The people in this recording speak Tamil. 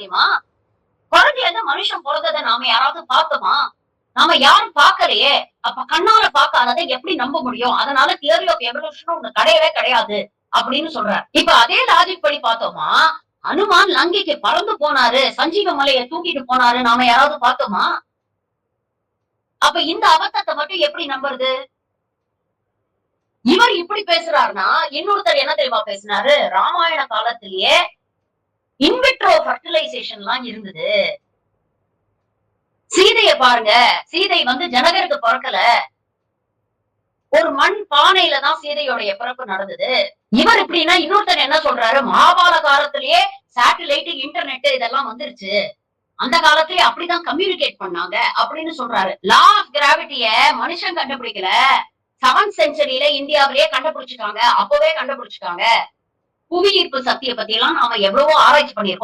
தெரியுமா? குழந்தைல இருந்து மனுஷன் பிறந்ததை நாம யாராவது பார்த்தோமா? நாம யாரும் பாக்கலையே அப்ப கண்ணால பாக்காததை எப்படி நம்ப முடியும்? அதனால தியரி ஆஃப் எவல்யூஷன் ஒண்ணு கிடையவே கிடையாது அப்படின்னு சொல்றாரு. இப்ப அதே லாஜிக் படி பார்த்தோமா? அனுமான் லங்கைக்கு பறந்து போனாரு. சஞ்சீவ மலையை தூக்கிட்டு போனாரு. நாம யாராவது பார்த்தோமா? அப்ப இந்த அபத்தத்தை மட்டும் எப்படி நம்புறது? இவர் இப்படி பேசுறாருன்னா இன்னொருத்தர் என்ன தெரியுமா பேசினாரு? ராமாயண காலத்திலேயே இன்விட்ரோ ஃபர்டிலைசேஷன் எல்லாம் இருந்தது. சீதைய பாருங்க. சீதை வந்து ஜனகருக்கு பிறக்கல. ஒரு மண் பானையில தான் சீதையோடைய பிறப்பு நடந்தது. இவர் இப்படின்னா இன்னொருத்தர் என்ன சொல்றாரு? மகாபால காலத்திலேயே சேட்டலைட் இன்டர்நெட் இதெல்லாம் வந்துருச்சு. அந்த காலத்திலேயே அப்படிதான் கம்யூனிகேட் பண்ணாங்க அப்படின்னு சொல்றாரு. லா ஆஃப் கிராவிட்டிய மனுஷன் கண்டுபிடிக்கல. செவன்த் செஞ்சுரியில இந்தியாவிலேயே கண்டுபிடிச்சிட்டாங்க. அப்பவே கண்டுபிடிச்சிட்டாங்க. புவி ஈர்ப்பு சக்தியை பத்தி எல்லாம் நாம எவ்வளவோ ஆராய்ச்சி பண்ணியிருக்கோம்.